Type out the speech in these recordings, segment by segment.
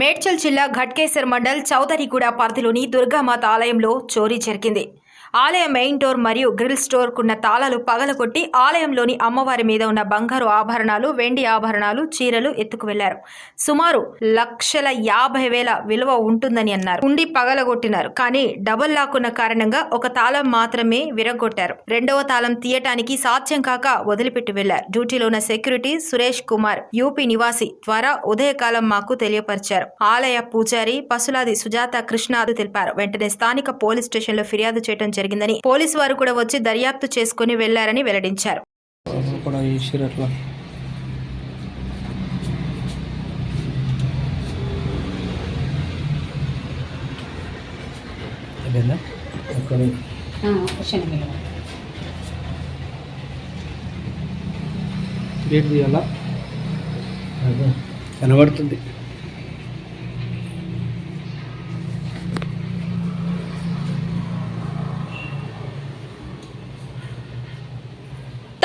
మేడ్చల్ జిల్లా ఘట్కేసర్ మండల్ చౌదరిగూడ పరిధిలోని దుర్గామాత ఆలయంలో చోరీ జరిగింది. ఆలయ మెయిన్ డోర్ మరియు గ్రిల్ స్టోర్కున్న తాళాలు పగలగొట్టి ఆలయంలోని అమ్మవారి మీద ఉన్న బంగారు ఆభరణాలు వెండి ఆభరణాలు చీరలు ఎత్తుకు వెళ్ళారు సుమారు లక్షల యాభై వేల విలువ ఉంటుందని అన్నారు. ఉండి పగలగొట్టినారు కానీ డబుల్ లాక్కున్న కారణంగా ఒక తాళం మాత్రమే విరగొట్టారు రెండవ తాళం తీయటానికి సాధ్యం కాక వదిలిపెట్టి వెళ్ళారు డ్యూటీలో ఉన్న సెక్యూరిటీ సురేష్ కుమార్ యూపీ నివాసి ద్వారా ఉదయకాలం మాకు తెలియపరిచారు. ఆలయ పూజారి పసులాది సుజాత కృష్ణాదు తెలిపారు. వెంటనే స్థానిక పోలీస్ స్టేషన్లో ఫిర్యాదు చేయడం జరిగిందని పోలీసు వారు కూడా వచ్చి దర్యాప్తు చేసుకుని వెళ్ళారని వెల్లడించారు. కూడా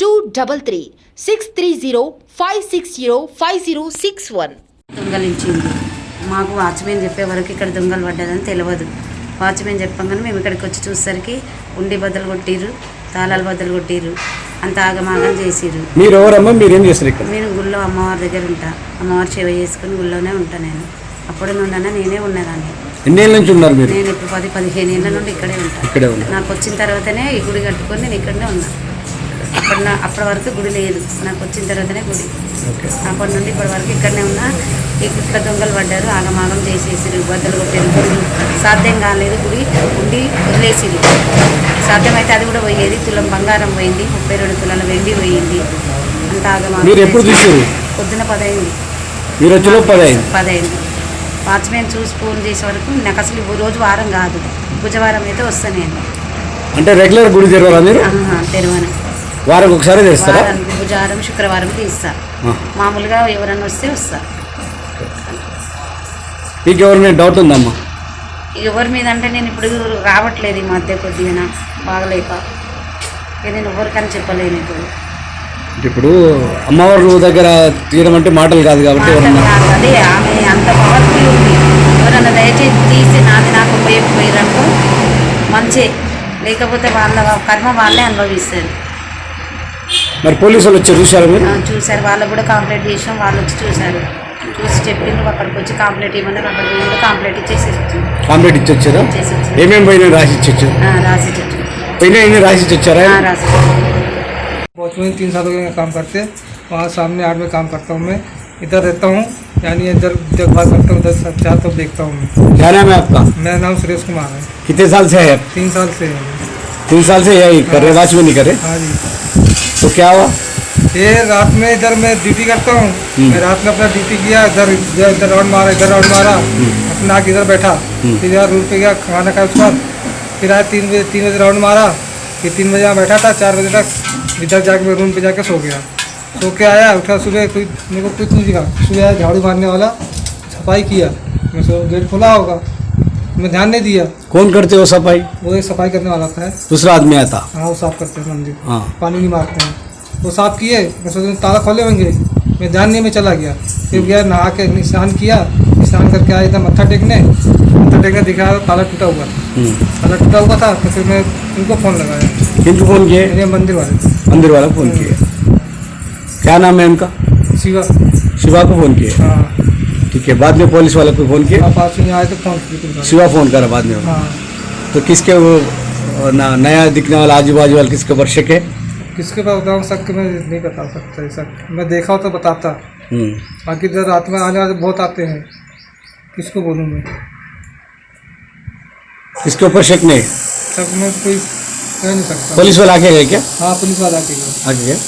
two double three six three zero five six zero five zero six one దొంగలించింది. మాకు వాచ్మెన్ చెప్పే వరకు ఇక్కడ దొంగలు పడ్డదని తెలియదు. వాచ్మెన్ చెప్పగానే మేము ఇక్కడికి వచ్చి చూసేసరికి ఉండి బద్దలు కొట్టిర్రు తాళాలు బద్దలు కొట్టిర్రు అంత ఆగమాగం చేసిర్రు. మీరు ఎవరమ్మా మీరేం చేస్తారు ఇక్కడ? నేను గుళ్ళో అమ్మవారి దగ్గర ఉంటా. అమ్మవారి సేవ చేసుకుని గుళ్ళోనే ఉంటా నేను. అప్పుడు నుండనే నేనే ఉన్నదాన్ని. ఎన్నేళ్ళ నుంచి ఉన్నారు మీరు? నేను ఇప్పుడు పది పదిహేను ఏళ్ళ నుండి ఇక్కడే ఉంటా. ఇక్కడే ఉన్నారు. నాకు వచ్చిన తర్వాతనే ఈ గుడి కట్టుకొని నేను ఇక్కడనే ఉన్నా. అప్పటి అప్పటి వరకు గుడి లేదు. నాకు వచ్చిన తర్వాతనే గుడి. అప్పటి నుండి ఇప్పటి వరకు ఇక్కడనే ఉన్నా. ఈ గుట్ల దొంగలు పడ్డారు ఆగమాగం చేసేసిరు బద్దలు కొట్టారు. గుడి సాధ్యం కాలేదు గుడి ఉండి వదిలేసిరు. సాధ్యమైతే అది కూడా పోయేది. తులం బంగారం పోయింది ముప్పై రెండు తులాల వెండి పోయింది. అంత ఆగమాగం పొద్దున పదైంది. మీరు వచ్చి పదైంది? వాచ్మెన్ చూసి ఫోన్ చేసే వరకు నాకు అసలు రోజు వారం కాదు. బుధవారం అయితే వస్తాను నేను. అంటే రెగ్యులర్ గుడి తెరవాలా మీరు? తెరవను. వారికి ఒకసారి తెస్తారా? బుధవారం శుక్రవారం తీస్తా ఆ. మామూలుగా ఎవరన్నా వస్తే వస్తా మీకు ఎవరి డౌట్ ఉందమ్మా? ఎవరి మీద అంటే నేను ఇప్పుడు రావట్లేదు ఈ మధ్య కొద్దిగా బాగలేక. నేను ఎవరికని చెప్పలేను ఇప్పుడు. ఇప్పుడు అమ్మవారు దగ్గర తీయడం అంటే మాటలు కాదు కాబట్టి. అదే ఆమె అంత పవర్ఫుల్ ఉంది. ఎవరన్నా దయచేసి తీసి నాది నాకు ఉపయోగపోయారనుకో మంచే. లేకపోతే వాళ్ళ కర్మ వాళ్ళే అనుభవిస్తారు. మరి పోలీసు వాళ్ళు వచ్చి చూసారా మీరు ఆ, చూశారు వాళ్ళకు కూడా కంప్లైంట్ చేసాం వాళ్ళు వచ్చి చూశారు చూసి చెప్పిండ్రు అక్కడికి వచ్చి కంప్లైంట్ ఇవ్వమన్నారు అక్కడికి పోయి కూడా కంప్లైంట్ ఇచ్చేసి వచ్చాం కాంప్లీట్ ఇచ్చి వచ్చారా ఇచ్చేసి వచ్చాం ఏమేమి పోయినా రాసి ఇచ్చొచ్చు ఆ, రాసి ఇచ్చి వచ్చాం పోయినా ఎన్ని రాసి ఇచ్చి వచ్చారా ఆ, రాసి ఇచ్చి వచ్చాం. वॉचमैन तीन सालों का काम करते हैं वहाँ सामने आठ में काम करता हूँ मैं इधर रहता हूँ यानी इधर देखभाल करता हूँ इधर सब चार तो देखता हूँ मैं क्या नाम है आपका मेरा नाम सुरेश कुमार है कितने साल से है आप? तीन साल से है तीन साल से यही कर रहे वाच में नहीं करे हाँ जी तो क्या हुआ? ये रात में इधर मैं ड्यूटी करता हूँ। मैं रात में अपना ड्यूटी किया इधर इधर राउंड मारा इधर राउंड मारा। अपना आके इधर बैठा। फिर यार रूम पे गया खाना खाया उसके बाद। फिर आया तीन बजे तीन बजे राउंड मारा। फिर तीन बजे यहाँ बैठा था चार बजे तक। इधर जाके मैं रूम पे जाके सो गया। सो के आया उठा सुबह कोई मेरे को कुछ नहीं दिखा सुबह आया झाड़ू मारने वाला सफ़ाई किया। मैं सो गेट खुला होगा। मैं ध्यान नहीं दिया। कौन करते हो सफ़ाई? वो एक सफ़ाई करने वाला था। दूसरा आदमी आता हाँ वो साफ़ करते हैं मंदिर हाँ। पानी नहीं मारते हैं। वो साफ़ किए मैं सोचा ताला खोले होंगे। मैं ध्यान नहीं में चला गया। फिर गया नहा के स्नान किया। स्नान करके आया था मत्था टेकने। मत्था टेकने दिखा ताला टूटा हुआ था। हम्म। ताला टूटा हुआ था तो फिर मैं उनको फ़ोन लगाया। किनको फ़ोन किया ये मंदिर वाले मंदिर वाला फ़ोन किया क्या नाम है उनका? शिवा। शिवा को फ़ोन किया हाँ। ठीक है बाद में पुलिस वाले को फ़ोन आप पास में आए तो फ़ोन किया शिवा फ़ोन करा बाद में। हाँ। तो किसके वो ना नया दिखने वाला आजू बाजू वाला किसके ऊपर शक है? किसके पास बताऊँ सक मैं नहीं बता सकता सब मैं देखा तो बताता। हम्म। बाकी इधर रात में आने वाले बहुत आते हैं। किसको बोलूँ मैं? किसके ऊपर शक नहीं? सब मैं कोई कह नहीं सकता। पुलिस वाला आके गए क्या? हाँ पुलिस वाला के लिए आगे गए।